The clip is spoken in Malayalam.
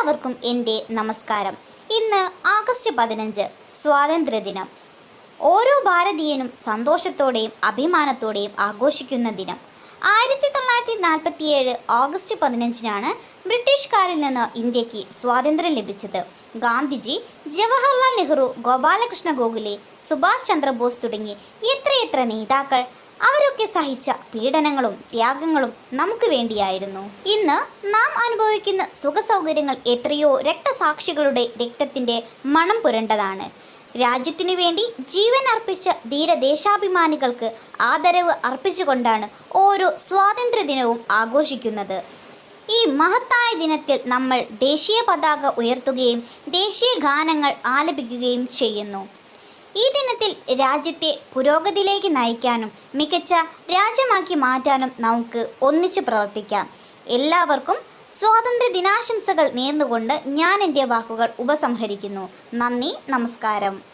എല്ലാവർക്കും എന്റെ നമസ്കാരം. ഇന്ന് ആഗസ്റ്റ് പതിനഞ്ച് സ്വാതന്ത്ര്യദിനം. ഓരോ ഭാരതീയനും സന്തോഷത്തോടെയും അഭിമാനത്തോടെയും ആഘോഷിക്കുന്ന ദിനം. ആയിരത്തി തൊള്ളായിരത്തി നാൽപ്പത്തിയേഴ് ഓഗസ്റ്റ് പതിനഞ്ചിനാണ് ബ്രിട്ടീഷുകാരിൽ നിന്ന് ഇന്ത്യയ്ക്ക് സ്വാതന്ത്ര്യം ലഭിച്ചത്. ഗാന്ധിജി ജവഹർലാൽ നെഹ്റു ഗോപാലകൃഷ്ണ ഗോഖലെ സുഭാഷ് ചന്ദ്രബോസ് തുടങ്ങി എത്രയെത്ര നേതാക്കൾ അവരൊക്കെ സഹിച്ച പീഡനങ്ങളും ത്യാഗങ്ങളും നമുക്ക് വേണ്ടിയായിരുന്നു. ഇന്ന് നാം അനുഭവിക്കുന്ന സുഖസൗകര്യങ്ങൾ എത്രയോ രക്തസാക്ഷികളുടെ രക്തത്തിന്റെ മണം പുരണ്ടതാണ്. രാജ്യത്തിനു വേണ്ടി ജീവൻ അർപ്പിച്ച ധീരദേശാഭിമാനികൾക്ക് ആദരവ് അർപ്പിച്ചുകൊണ്ടാണ് ഓരോ സ്വാതന്ത്ര്യ ദിനവും ആഘോഷിക്കുന്നത്. ഈ മഹത്തായ ദിനത്തിൽ നമ്മൾ ദേശീയ പതാക ഉയർത്തുകയും ദേശീയ ഗാനങ്ങൾ ആലപിക്കുകയും ചെയ്യുന്നു. ഈ ദിനത്തിൽ രാജ്യത്തെ പുരോഗതിയിലേക്ക് നയിക്കാനും മികച്ച രാജ്യമാക്കി മാറ്റാനും നമുക്ക് ഒന്നിച്ചു പ്രവർത്തിക്കാം. എല്ലാവർക്കും സ്വാതന്ത്ര്യ ദിനാശംസകൾ നേർന്നുകൊണ്ട് ഞാൻ എന്റെ വാക്കുകൾ ഉപസംഹരിക്കുന്നു. നന്ദി നമസ്കാരം.